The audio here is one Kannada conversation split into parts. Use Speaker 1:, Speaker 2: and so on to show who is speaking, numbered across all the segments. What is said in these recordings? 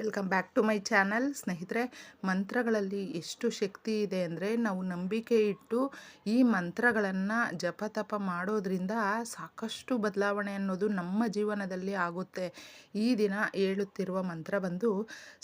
Speaker 1: Welcome back to my channel. ಸ್ನೇಹಿತರೆ, ಮಂತ್ರಗಳಲ್ಲಿ ಎಷ್ಟು ಶಕ್ತಿ ಇದೆ ಅಂದರೆ ನಾವು ನಂಬಿಕೆ ಇಟ್ಟು ಈ ಮಂತ್ರಗಳನ್ನು ಜಪ ತಪ ಮಾಡೋದ್ರಿಂದ ಸಾಕಷ್ಟು ಬದಲಾವಣೆ ಅನ್ನೋದು ನಮ್ಮ ಜೀವನದಲ್ಲಿ ಆಗುತ್ತೆ. ಈ ದಿನ ಹೇಳುತ್ತಿರುವ ಮಂತ್ರ ಬಂದು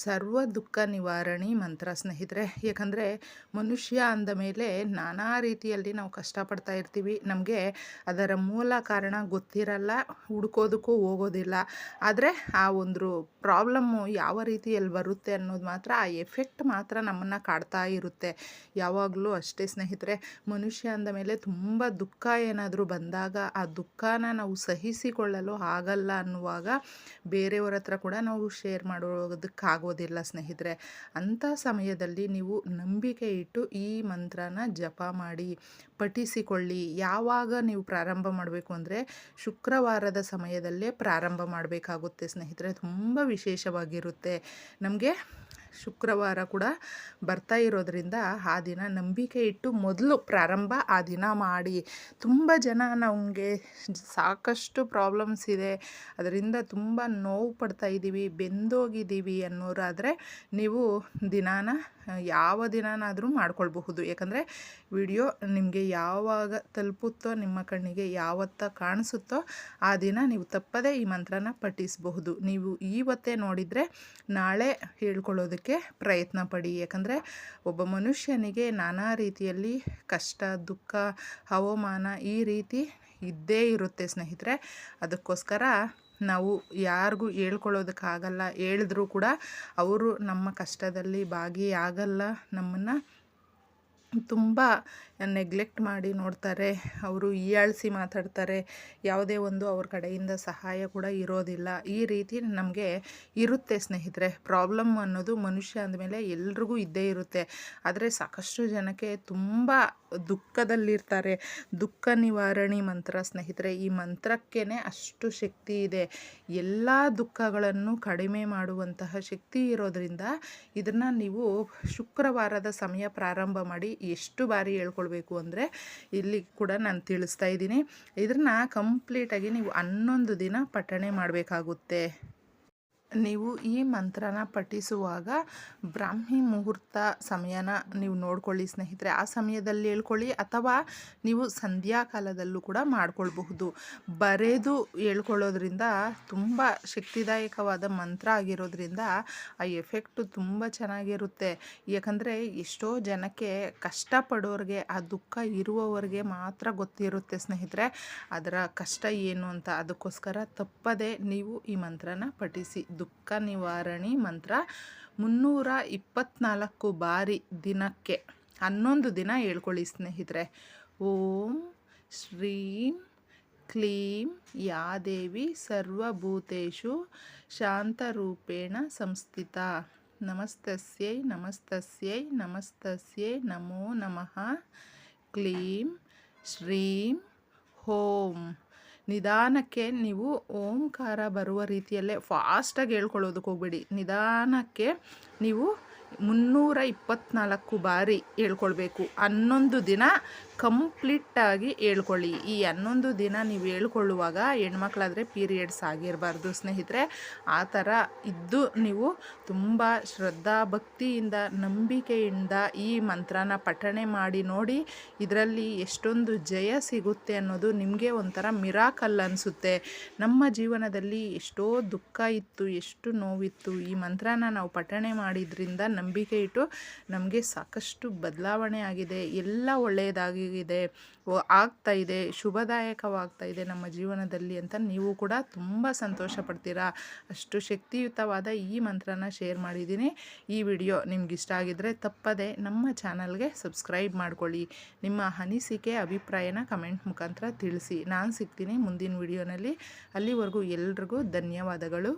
Speaker 1: ಸರ್ವ ದುಃಖ ನಿವಾರಣಿ ಮಂತ್ರ ಸ್ನೇಹಿತರೆ. ಯಾಕಂದರೆ ಮನುಷ್ಯ ಅಂದ ಮೇಲೆ ನಾನಾ ರೀತಿಯಲ್ಲಿ ನಾವು ಕಷ್ಟಪಡ್ತಾ ಇರ್ತೀವಿ. ನಮಗೆ ಅದರ ಮೂಲ ಕಾರಣ ಗೊತ್ತಿರಲ್ಲ, ಹುಡ್ಕೋದಕ್ಕೂ ಹೋಗೋದಿಲ್ಲ. ಆದರೆ ಆ ಒಂದು ಪ್ರಾಬ್ಲಮ್ಮು ಯಾವ ರೀತಿಯಲ್ಲಿ ಬರುತ್ತೆ ಅನ್ನೋದು ಮಾತ್ರ ಆ ಎಫೆಕ್ಟ್ ಮಾತ್ರ ನಮ್ಮನ್ನು ಕಾಡ್ತಾ ಇರುತ್ತೆ. ಯಾವಾಗಲೂ ಅಷ್ಟೇ ಸ್ನೇಹಿತರೆ, ಮನುಷ್ಯ ಅಂದ ಮೇಲೆ ತುಂಬ ದುಃಖ ಏನಾದರೂ ಬಂದಾಗ ಆ ದುಃಖನ ನಾವು ಸಹಿಸಿಕೊಳ್ಳಲು ಆಗಲ್ಲ ಅನ್ನುವಾಗ ಬೇರೆಯವರ ಹತ್ರ ಕೂಡ ನಾವು ಶೇರ್ ಮಾಡೋದಕ್ಕಾಗೋದಿಲ್ಲ ಸ್ನೇಹಿತರೆ. ಅಂಥ ಸಮಯದಲ್ಲಿ ನೀವು ನಂಬಿಕೆ ಇಟ್ಟು ಈ ಮಂತ್ರನ ಜಪ ಮಾಡಿ, ಪಠಿಸಿಕೊಳ್ಳಿ. ಯಾವಾಗ ನೀವು ಪ್ರಾರಂಭ ಮಾಡಬೇಕು ಅಂದರೆ ಶುಕ್ರವಾರದ ಸಮಯದಲ್ಲೇ ಪ್ರಾರಂಭ ಮಾಡಬೇಕಾಗುತ್ತೆ ಸ್ನೇಹಿತರೆ. ತುಂಬ ವಿಶೇಷವಾಗಿರುತ್ತೆ. ನಮಗೆ ಶುಕ್ರವಾರ ಕೂಡ ಬರ್ತಾ ಇರೋದ್ರಿಂದ ಆ ದಿನ ನಂಬಿಕೆ ಇಟ್ಟು ಮೊದಲು ಪ್ರಾರಂಭ ಆ ದಿನ ಮಾಡಿ. ತುಂಬ ಜನ ನಮಗೆ ಸಾಕಷ್ಟು ಪ್ರಾಬ್ಲಮ್ಸ್ ಇದೆ. ಅದರಿಂದ ತುಂಬ ನೋವು ಪಡ್ತಾ ಇದ್ದೀವಿ, ಬೆಂದೋಗಿದ್ದೀವಿ ಅನ್ನೋರಾದರೆ ನೀವು ದಿನಾನ, ಯಾವ ದಿನನಾದರೂ ಮಾಡ್ಕೊಳ್ಬಹುದು. ಯಾಕಂದರೆ ವಿಡಿಯೋ ನಿಮಗೆ ಯಾವಾಗ ತಲುಪುತ್ತೋ, ನಿಮ್ಮ ಕಣ್ಣಿಗೆ ಯಾವತ್ತ ಕಾಣಿಸುತ್ತೋ ಆ ದಿನ ನೀವು ತಪ್ಪದೇ ಈ ಮಂತ್ರನ ಪಠಿಸಬಹುದು. ನೀವು ಈವತ್ತೇ ನೋಡಿದರೆ ನಾಳೆ ಹೇಳ್ಕೊಳ್ಳೋದಕ್ಕೆ ಪ್ರಯತ್ನ ಪಡಿ. ಯಾಕಂದರೆ ಒಬ್ಬ ಮನುಷ್ಯನಿಗೆ ನಾನಾ ರೀತಿಯಲ್ಲಿ ಕಷ್ಟ, ದುಃಖ, ಹವಾಮಾನ ಈ ರೀತಿ ಇದ್ದೇ ಇರುತ್ತೆ ಸ್ನೇಹಿತರೆ. ಅದಕ್ಕೋಸ್ಕರ ನಾವು ಯಾರಿಗೂ ಹೇಳ್ಕೊಳ್ಳೋದಕ್ಕಾಗಲ್ಲ. ಹೇಳಿದ್ರೂ ಕೂಡ ಅವರು ನಮ್ಮ ಕಷ್ಟದಲ್ಲಿ ಭಾಗಿಯಾಗಲ್ಲ ನಮ್ಮನ್ನು. ತುಂಬ ನೆಗ್ಲೆಕ್ಟ್ ಮಾಡಿ ನೋಡ್ತಾರೆ. ಅವರು ಹೀಯಾಳಿಸಿ ಮಾತಾಡ್ತಾರೆ. ಯಾವುದೇ ಒಂದು ಅವ್ರ ಕಡೆಯಿಂದ ಸಹಾಯ ಕೂಡ ಇರೋದಿಲ್ಲ. ಈ ರೀತಿ ನಮಗೆ ಇರುತ್ತೆ ಸ್ನೇಹಿತರೆ. ಪ್ರಾಬ್ಲಮ್ ಅನ್ನೋದು ಮನುಷ್ಯ ಅಂದಮೇಲೆ ಎಲ್ರಿಗೂ ಇದ್ದೇ ಇರುತ್ತೆ. ಆದರೆ ಸಾಕಷ್ಟು ಜನಕ್ಕೆ ತುಂಬ ದುಃಖದಲ್ಲಿರ್ತಾರೆ. ದುಃಖ ನಿವಾರಣಿ ಮಂತ್ರ ಸ್ನೇಹಿತರೆ. ಈ ಮಂತ್ರಕ್ಕೇ ಅಷ್ಟು ಶಕ್ತಿ ಇದೆ. ಎಲ್ಲ ದುಃಖಗಳನ್ನು ಕಡಿಮೆ ಮಾಡುವಂತಹ ಶಕ್ತಿ ಇರೋದರಿಂದ ಇದನ್ನು ನೀವು ಶುಕ್ರವಾರದ ಸಮಯ ಪ್ರಾರಂಭ ಮಾಡಿ ಎಷ್ಟು ಬಾರಿ ಹೇಳ್ಕೊಳ್ಬೇಕು ಅಂದರೆ ಇಲ್ಲಿ ಕೂಡ ನಾನು ತಿಳಿಸ್ತಾ ಇದ್ದೀನಿ. ಇದನ್ನು ಕಂಪ್ಲೀಟಾಗಿ ನೀವು ಹನ್ನೊಂದು ದಿನ ಪಠಣೆ ಮಾಡಬೇಕಾಗುತ್ತೆ. ನೀವು ಈ ಮಂತ್ರನ ಪಠಿಸುವಾಗ ಬ್ರಾಹ್ಮಿ ಮುಹೂರ್ತ ಸಮಯನ ನೀವು ನೋಡ್ಕೊಳ್ಳಿ ಸ್ನೇಹಿತರೆ. ಆ ಸಮಯದಲ್ಲಿ ಹೇಳ್ಕೊಳ್ಳಿ ಅಥವಾ ನೀವು ಸಂಧ್ಯಾಕಾಲದಲ್ಲೂ ಕೂಡ ಮಾಡ್ಕೊಳ್ಬಹುದು. ಬರೆದು ಹೇಳ್ಕೊಳ್ಳೋದ್ರಿಂದ ತುಂಬ ಶಕ್ತಿದಾಯಕವಾದ ಮಂತ್ರ ಆಗಿರೋದ್ರಿಂದ ಆ ಎಫೆಕ್ಟು ತುಂಬ ಚೆನ್ನಾಗಿರುತ್ತೆ. ಯಾಕಂದರೆ ಎಷ್ಟೋ ಜನಕ್ಕೆ ಕಷ್ಟಪಡೋರಿಗೆ, ಆ ದುಃಖ ಇರುವವರಿಗೆ ಮಾತ್ರ ಗೊತ್ತಿರುತ್ತೆ ಸ್ನೇಹಿತರೆ. ಅದರ ಕಷ್ಟ ಏನು ಅಂತ ಅದಕ್ಕೋಸ್ಕರ ತಪ್ಪದೆ ನೀವು ಈ ಮಂತ್ರನ ಪಠಿಸಿ. ದುಃಖ ನಿವಾರಣಿ ಮಂತ್ರ ಮುನ್ನೂರ ಇಪ್ಪತ್ನಾಲ್ಕು ಬಾರಿ ದಿನಕ್ಕೆ ಹನ್ನೊಂದು ದಿನ ಹೇಳ್ಕೊಳ್ಳಿ ಸ್ನೇಹಿತರೆ. ಓಂ ಶ್ರೀಂ ಕ್ಲೀಂ ಯಾದೇವಿ ಸರ್ವಭೂತೇಶು ಶಾಂತರೂಪೇಣ ಸಂಸ್ಥಿತ. ನಮಸ್ತಸ್ಯೈ ನಮಸ್ತಸ್ಯೈ ನಮಸ್ತಸ್ಯೈ, ನಮೋ ನಮಃ. ಕ್ಲೀಂ ಶ್ರೀಂ ಹೋಂ. ನಿಧಾನಕ್ಕೆ ನೀವು ಓಂಕಾರ ಬರುವ ರೀತಿಯಲ್ಲೇ ಫಾಸ್ಟಾಗಿ ಹೇಳ್ಕೊಳ್ಳೋದಕ್ಕೆ ಹೋಗಬೇಡಿ. ನಿಧಾನಕ್ಕೆ ನೀವು ಮುನ್ನೂರ ಇಪ್ಪತ್ತ್ನಾಲ್ಕು ಬಾರಿ ಹೇಳ್ಕೊಳ್ಬೇಕು. ಹನ್ನೊಂದು ದಿನ ಕಂಪ್ಲೀಟಾಗಿ ಹೇಳ್ಕೊಳ್ಳಿ. ಈ ಹನ್ನೊಂದು ದಿನ ನೀವು ಹೇಳ್ಕೊಳ್ಳುವಾಗ ಹೆಣ್ಮಕ್ಳಾದರೆ ಪೀರಿಯಡ್ಸ್ ಆಗಿರಬಾರ್ದು ಸ್ನೇಹಿತರೆ. ಆ ಥರ ಇದ್ದು ನೀವು ತುಂಬ ಶ್ರದ್ಧಾ ಭಕ್ತಿಯಿಂದ ನಂಬಿಕೆಯಿಂದ ಈ ಮಂತ್ರನ ಪಠಣೆ ಮಾಡಿ ನೋಡಿ ಇದರಲ್ಲಿ ಎಷ್ಟೊಂದು ಜಯ ಸಿಗುತ್ತೆ ಅನ್ನೋದು ನಿಮಗೆ ಒಂಥರ ಮಿರಾಕಲ್ ಅನಿಸುತ್ತೆ. ನಮ್ಮ ಜೀವನದಲ್ಲಿ ಎಷ್ಟೋ ದುಃಖ ಇತ್ತು, ಎಷ್ಟು ನೋವಿತ್ತು. ಈ ಮಂತ್ರನ ನಾವು ಪಠಣೆ ಮಾಡಿದ್ರಿಂದ ನಂಬಿಕೆ ಇಟ್ಟು ನಮಗೆ ಸಾಕಷ್ಟು ಬದಲಾವಣೆ ಆಗಿದೆ, ಎಲ್ಲ ಒಳ್ಳೆಯದಾಗಿದೆ ಆಗ್ತಾ ಇದೆ, ಶುಭದಾಯಕವಾಗ್ತಾ ಇದೆ ನಮ್ಮ ಜೀವನದಲ್ಲಿ ಅಂತ ನೀವು ಕೂಡ ತುಂಬ ಸಂತೋಷ ಪಡ್ತೀರಾ. ಅಷ್ಟು ಶಕ್ತಿಯುತವಾದ ಈ ಮಂತ್ರನ ಶೇರ್ ಮಾಡಿದ್ದೀನಿ. ಈ ವಿಡಿಯೋ ನಿಮ್ಗೆ ಇಷ್ಟ ಆಗಿದ್ದರೆ ತಪ್ಪದೆ ನಮ್ಮ ಚಾನಲ್ಗೆ ಸಬ್ಸ್ಕ್ರೈಬ್ ಮಾಡ್ಕೊಳ್ಳಿ. ನಿಮ್ಮ ಅನಿಸಿಕೆ, ಅಭಿಪ್ರಾಯನ ಕಮೆಂಟ್ ಮುಖಾಂತರ ತಿಳಿಸಿ. ನಾನು ಸಿಗ್ತೀನಿ ಮುಂದಿನ ವಿಡಿಯೋನಲ್ಲಿ. ಅಲ್ಲಿವರೆಗೂ ಎಲ್ರಿಗೂ ಧನ್ಯವಾದಗಳು.